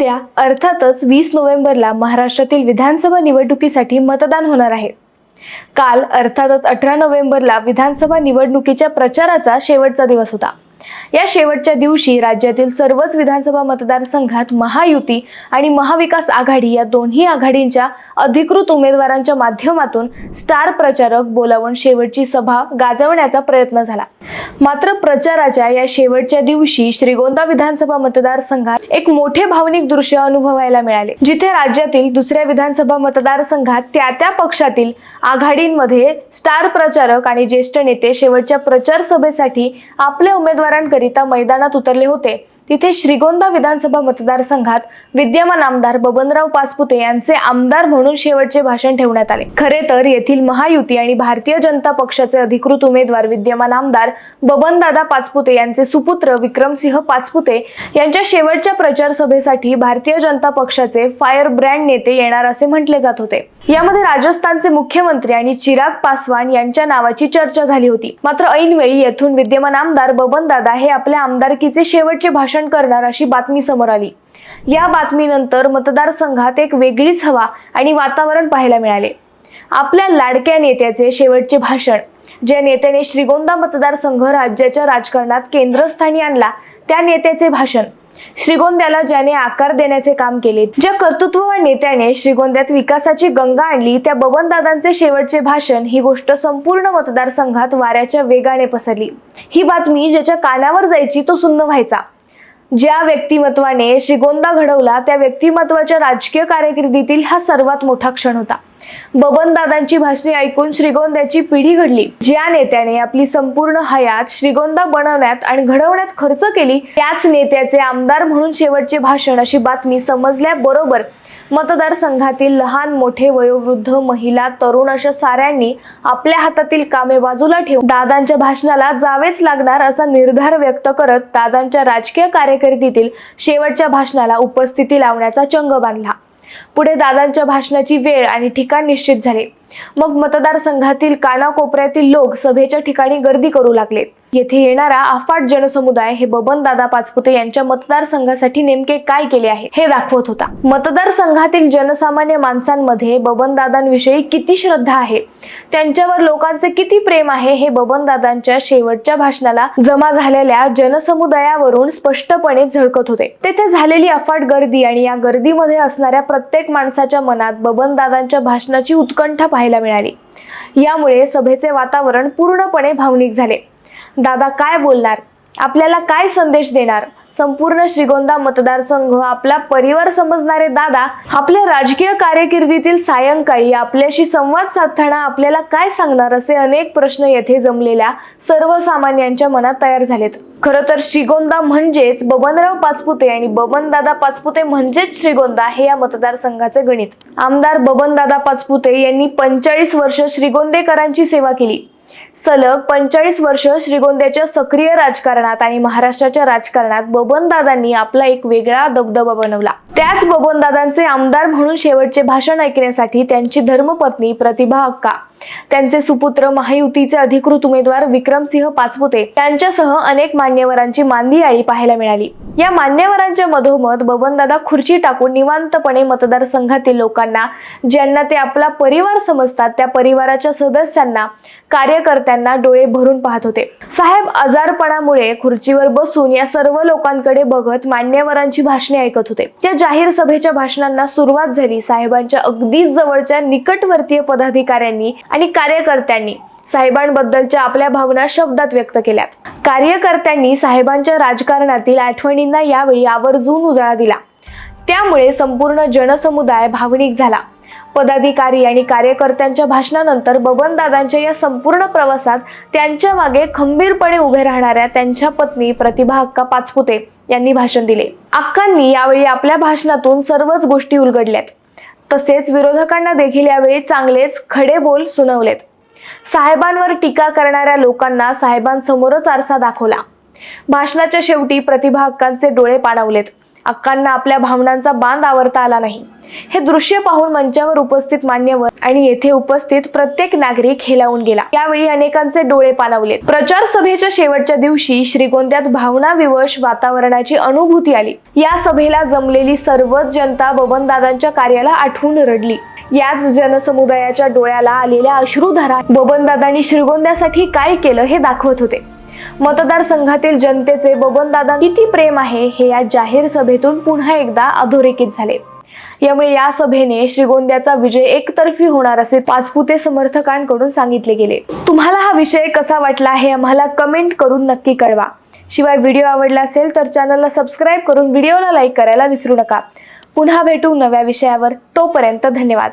उद्या अर्थातच वीस नोव्हेंबरला महाराष्ट्रातील विधानसभा निवडणुकीसाठी मतदान होणार आहे. काल अर्थातच अठरा नोव्हेंबरला विधानसभा निवडणुकीच्या प्रचाराचा शेवटचा दिवस होता. या शेवटच्या दिवशी राज्यातील सर्वच विधानसभा मतदारसंघात महायुती आणि महाविकास आघाडी या दोन्ही आघाडींच्या अधिकृत उमेदवारांच्या माध्यमातून स्टार प्रचारक बोलावून शेवटची सभा गाजवण्याचा प्रयत्न झाला. मात्र प्रचाराच्या या शेवटच्या दिवशी श्रीगोंदा विधानसभा मतदारसंघात एक मोठे भावनिक दृश्य अनुभवायला मिळाले जिथे राज्यातील दुसऱ्या विधानसभा मतदारसंघात त्या त्या पक्षातील आघाडींमध्ये स्टार प्रचारक आणि ज्येष्ठ नेते शेवटच्या प्रचार सभेसाठी आपल्या उमेदवारांकरिता मैदानात उतरले होते. तिथे श्रीगोंदा विधानसभा मतदारसंघात विद्यमान आमदार बबनराव पाचपुते यांचे आमदार म्हणून शेवटचे भाषण ठेवण्यात आले. खरे तर येथील महायुती आणि भारतीय जनता पक्षाचे अधिकृत उमेदवार विद्यमान आमदार बबनदादा पाचपुते यांचे सुपुत्र विक्रमसिंह पाचपुते यांच्या शेवटच्या प्रचार सभेसाठी भारतीय जनता पक्षाचे फायर ब्रँड नेते येणार असे म्हटले जात होते. यामध्ये राजस्थानचे मुख्यमंत्री आणि चिराग पासवान यांच्या नावाची चर्चा झाली होती. मात्र ऐनवेळी येथून विद्यमान आमदार बबनदादा हे आपल्या आमदारकीचे शेवटचे भाषण करणार अशी बातमी समोर आली. या बातमीनंतर मतदारसंघात एक वेगळीच हवा आणि वातावरण पाहायला मिळाले. आपल्या लाडक्या नेत्याचे शेवटचे भाषण ज्या नेत्याने श्रीगोंदा मतदारसंघ राज्याच्या राजकारणात केंद्रस्थानी आणला त्या नेत्याचे भाषण. श्रीगोंद्याला ज्याने आकार देण्याचे काम केले ज्या कर्तृत्ववान नेत्याने श्रीगोंद्यात विकासाची गंगा आणली त्या बबनदादांचे शेवटचे भाषण ही गोष्ट संपूर्ण मतदारसंघात वाऱ्याच्या वेगाने पसरली. ही बातमी ज्याच्या कानावर जायची तो सुन्न व्हायचा. ज्या व्यक्तिमत्वाने श्रीगोंदा घडवला त्या व्यक्तिमत्वाच्या राजकीय कारकिर्दीतील हा सर्वात मोठा क्षण होता. बबनदादांची भाषणे ऐकून श्रीगोंद्याची पिढी घडली. ज्या नेत्याने आपली संपूर्ण हयात श्रीगोंदा बनवण्यात आणि घडवण्यात खर्च केली त्याच नेत्याचे आमदार म्हणून शेवटचे भाषण अशी बातमी समजल्याबरोबर मतदारसंघातील लहान मोठे वयोवृद्ध महिला तरुण अशा साऱ्यांनी आपल्या हातातील कामे बाजूला ठेवून दादांच्या भाषणाला जावेच लागणार असा निर्धार व्यक्त करत दादांच्या राजकीय कार्यकर्तीतील शेवटच्या भाषणाला उपस्थिती लावण्याचा चंग बांधला. पुढे दादांच्या भाषणाची वेळ आणि ठिकाण निश्चित झाले. मग मतदारसंघातील कानाकोपऱ्यातील लोक सभेच्या ठिकाणी गर्दी करू लागले. येथे येणारा अफाट जनसमुदाय हे बबनदादा पाचपुते यांच्या मतदारसंघासाठी नेमके काय केले आहे हे दाखवत होता. मतदारसंघातील जनसामान्य माणसांमध्ये बबनदादांविषयी किती श्रद्धा आहे? त्यांच्यावर लोकांचे किती प्रेम आहे? हे बबनदादांच्या शेवटच्या भाषणाला जमा झालेल्या जनसमुदायावरून स्पष्टपणे झळकत होते. तेथे झालेली अफाट गर्दी आणि या गर्दीमध्ये असणाऱ्या प्रत्येक माणसाच्या मनात बबनदादांच्या भाषणाची उत्कंठा पाहायला मिळाली. यामुळे सभेचे वातावरण पूर्णपणे भावनिक झाले. दादा काय बोलणार? आपल्याला काय संदेश देणार? संपूर्ण श्रीगोंदा मतदारसंघ आपला परिवार समजणारे दादा आपल्या राजकीय कारकिर्दीतील सायंकाळी आपल्याशी संवाद साधताना आपल्याला काय सांगणार असे अनेक प्रश्न येथे जमलेल्या सर्वसामान्यांच्या मनात तयार झालेत. खरं तर श्रीगोंदा म्हणजेच बबनराव पाचपुते आणि बबनदादा पाचपुते म्हणजेच श्रीगोंदा हे या मतदारसंघाचे गणित. आमदार बबनदादा पाचपुते यांनी पंचेचाळीस वर्ष श्रीगोंदेकरांची सेवा केली. सलग पंचेचाळीस वर्ष श्रीगोंद्याच्या सक्रिय राजकारणात आणि महाराष्ट्राच्या राजकारणात बबनदादांनी आपला एक वेगळा दबदबा बनवला. त्याच बबनदादांचे आमदार म्हणून शेवटचे भाषण ऐकण्यासाठी त्यांची धर्मपत्नी प्रतिभा अक्का त्यांचे सुपुत्र महायुतीचे अधिकृत उमेदवार विक्रमसिंह पाचपुते त्यांच्यासह अनेक मान्यवरांची मांदी आळी पाहायला मिळाली. या मान्यवरांच्या मधोमध बबनदादा खुर्ची टाकून निवांतपणे मतदारसंघातील लोकांना ज्यांना ते आपला परिवार समजतात त्या परिवाराच्या सदस्यांना कार्यकर्त्यांना डोळे भरून पाहत होते. साहेब आजारपणामुळे खुर्चीवर बसून या सर्व लोकांकडे बघत मान्यवरांची भाषणे ऐकत होते. त्या जाहीर सभेच्या भाषणांना सुरुवात झाली. साहेबांच्या अगदीच जवळच्या निकटवर्तीय पदाधिकाऱ्यांनी आणि कार्यकर्त्यांनी साहेबांबद्दलच्या आपल्या भावना शब्दात व्यक्त केल्या कार्यकर्त्यांनी साहेबांच्या राजकारणातील आठवणींना यावेळी आवर्जून उजाळा दिला. त्यामुळे संपूर्ण जनसमुदाय भावनिक झाला. पदाधिकारी आणि कार्यकर्त्यांच्या भाषणानंतर बबनदादांच्या या संपूर्ण प्रवासात त्यांच्या मागे खंबीरपणे उभे राहणाऱ्या त्यांच्या पत्नी प्रतिभा अक्का पाचपुते यांनी भाषण दिले. अक्कांनी यावेळी आपल्या भाषणातून सर्वच गोष्टी उलगडल्यात. तसेच विरोधकांना देखील यावेळी चांगलेच खडे बोल सुनावलेत. साहेबांवर टीका करणाऱ्या लोकांना साहेबांसमोरच आरसा दाखवला. भाषणाच्या शेवटी प्रतिभा अक्कांचे डोळे पाणावलेत अक्कांना आपल्या भावनांचा बांध आवरता आला नाही. हे दृश्य पाहून मंचावर उपस्थित मान्यवर आणि येथे उपस्थित प्रत्येक नागरिक हेलावून गेला. यावेळी अनेकांचे डोळे पाणावले. प्रचार सभेच्या शेवटच्या दिवशी श्रीगोंद्यात भावना विवश वातावरणाची अनुभूती आली. या सभेला जमलेली सर्वच जनता बबनदादांच्या कार्याला आठवून रडली. याच जनसमुदायाच्या डोळ्याला आलेल्या अश्रुधारा बबनदादांनी श्रीगोंद्यासाठी काय केलं हे दाखवत होते. मतदारसंघातील जनतेचे बबनदादा किती प्रेम आहे हे या जाहीर सभेतून पुन्हा एकदा अधोरेखित झाले. यामुळे या सभेने श्रीगोंद्याचा विजय एकतर्फी होणार असे पाचपुते समर्थकांकडून सांगितले गेले. तुम्हाला हा विषय कसा वाटला हे आम्हाला कमेंट करून नक्की कळवा. शिवाय व्हिडिओ आवडला असेल तर चॅनलला सबस्क्राईब करून व्हिडिओला लाईक करायला विसरू नका. पुन्हा भेटू नव्या विषयावर. तोपर्यंत धन्यवाद.